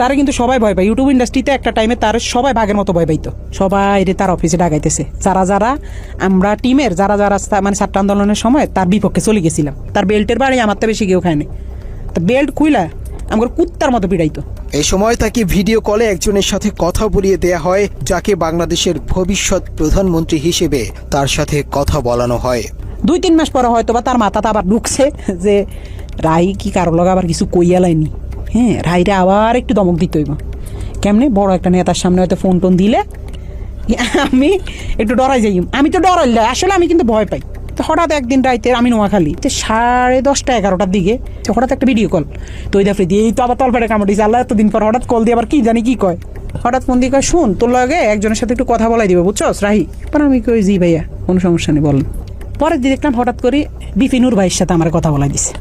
তারা কিন্তু সবাই ভয় পায়। ইউটিউব ইন্ডাস্ট্রিতে একটা টাইমে তার সবাই বাঘের মতো ভয় পাইতো। সবাই রে তার অফিসে ডাকাইতেছে। যারা যারা আমরা টিমের যারা যারা মানে ছাত্র আন্দোলনের সময় তার বিপক্ষে চলে গেছিলাম। তার বেল্টের বাড়ি আমার তো বেশি কেউ খায়নি তা বেল্ট খুইলা আমার কুত্তার মতো পিড়াইতো। এই সময় তাকে ভিডিও কলে একজনের সাথে কথা বলিয়ে দেয়া হয় যাকে বাংলাদেশের ভবিষ্যৎ প্রধানমন্ত্রী হিসেবে তার সাথে কথা বলানো হয়। দুই তিন মাস পরে হয়তো বা তার মাথাতে আবার ঢুকছে যে রাই কি কারও লগা আবার কিছু কইয়া লাইনি। হ্যাঁ রাইরে আবার একটু দমক দিতে হইব। কেমনে? বড় একটা নেতার সামনে হয়তো ফোন টোন দিলে আমি একটু ডরাই যাই আমি তো ডরাই আসলে আমি কিন্তু ভয় পাই। তো হঠাৎ একদিন রাইতে আমি নোয়াখালী, তো সাড়ে দশটা এগারোটার দিকে তো হঠাৎ একটা ভিডিও কল তো ওই দেখে দিয়ে এই তো আবার তলপেটে কামড় দিয়েছে আল্লাহ, এতদিন পর হঠাৎ কল দিয়ে আবার কি জানি কি কয়। হঠাৎ ফোন দিয়ে কয়, শুন, তোর লগে একজনের সাথে একটু কথা বলাই দিবে, বুঝছস? রাহি? পর আমি কই, জি ভাইয়া, কোনো সমস্যা নেই, বলেন। পরের দিন দেখলাম হঠাৎ করে বিপিনুর ভাইয়ের সাথে আমার কথা বলাই দিছে।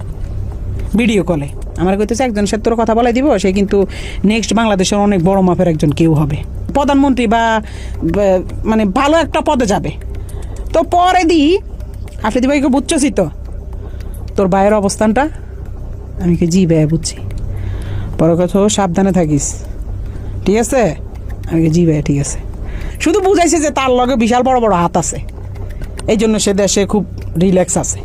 ভিডিও কলে আমার কইতেছে, একজন সাথে তোর কথা বলাই দিব, সে কিন্তু নেক্সট বাংলাদেশের অনেক বড় মাপের একজন কেউ হবে। প্রধানমন্ত্রী বা মানে ভালো একটা পদে যাবে। তো পরে দি, আফ্রিদি ভাইকে বুঝছসই তো, তোর ভাইয়ের অবস্থানটা? আমি কি জি ভাই বুঝছি। পরে কথা সাবধানে থাকিস। ঠিক আছে? আমি কি জি ভাই ঠিক আছে। শুধু বুঝাইছে যে তার লগে বিশাল বড় বড় হাত আছে। এই জন্য সে দেশে খুব রিল্যাক্স আছে।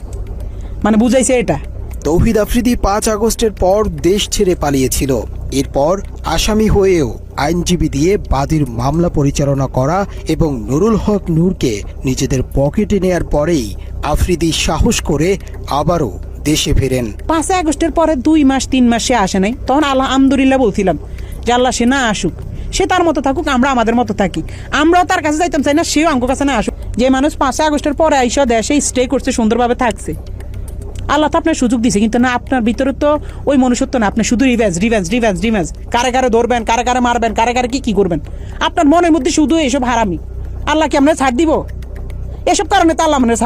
মানে বুঝাইছে এটা। তৌহিদ আফ্রিদি পাঁচ আগস্টের পর দেশ ছেড়ে পালিয়েছিল। এরপর আসামি হয়েও আইনজীবী দিয়ে বাদীর মামলা পরিচালনা করা এবং নুরুল হক নূরকে নিজেদের পকেটে নেয়ার পরেই আফ্রিদি সাহস করে আবারও দেশে ফেরেন। পাঁচ আগস্টের পরে দুই মাস, তিন মাস আসে নাই। তখন আল্লাহ আলহামদুলিল্লাহ বলছিলাম যে আল্লাহ সে না আসুক, সে তার মতো থাকুক, আমরা আমাদের মতো থাকি। আমরাও তার কাছে যাইতাম চাই না, সেও আমার কাছে না আসুক। যে মানুষ পাঁচই আগস্টের পরে আইসা দেশে স্টে করছে, সুন্দরভাবে থাকছে। আল্লাহ তো আপনার সুযোগ দিছে, কিন্তু না, আপনার ভিতরে তো ওই মনুষ্যত্ব না। আপনি শুধু রিভেন্স রিভেন্স রিভেন্স রিভেন্স কারে কারে ধরবেন, কারে কারে মারবেন, কারে কারে কি কি করবেন? আপনার মনের মধ্যে শুধু এসব হারামি। আল্লাহ কি আমরা ছাড় দিব? এসব কারণে তো আল্লাহ মানে ছাড়